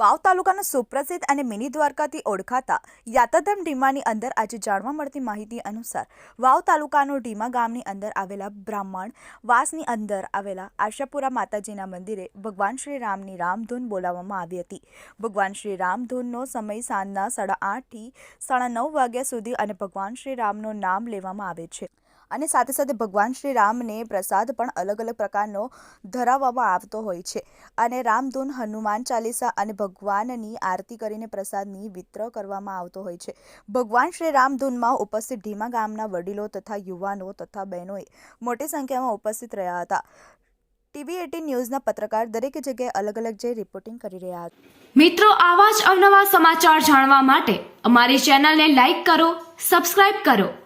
વાવ તાલુકાના સુપ્રસિદ્ધ અને મિની દ્વારકાથી ઓળખાતા યાતાધામ ઢીમાની અંદર આજે જાણવા મળતી માહિતી અનુસાર વાવ તાલુકાનો ઢીમા ગામની અંદર આવેલા બ્રાહ્મણ વાસની અંદર આવેલા આશાપુરા માતાજીના મંદિરે ભગવાન શ્રી રામની રામધૂન બોલાવવામાં આવી હતી. ભગવાન શ્રી રામધૂનનો સમય સાંજના સાડા આઠથી સાડા નવ વાગ્યા સુધી અને ભગવાન શ્રી રામનું નામ લેવામાં આવે છે. અને સાથે સાથે ભગવાન શ્રી રામને પ્રસાદ પણ અલગ અલગ પ્રકારનો ધરાવવામાં આવતો હોય છે. અને રામધૂન હનુમાન ચાલીસા અને ભગવાનની આરતી કરીને પ્રસાદની વિતર કરવામાં આવતો હોય છે. ભગવાન શ્રી રામધૂનમાં ઉપસ્થિત ઢીમા ગામના વડીલો તથા યુવાનો તથા બહેનોએ મોટી સંખ્યામાં ઉપસ્થિત રહ્યા હતા. ટીવી એટીન ન્યૂઝના પત્રકાર દરેક જગ્યાએ અલગ અલગ જઈ રિપોર્ટિંગ કરી રહ્યા હતા. મિત્રો, આવા જ અવનવા સમાચાર જાણવા માટે અમારી ચેનલને લાઈક કરો સબસ્ક્રાઇબ કરો.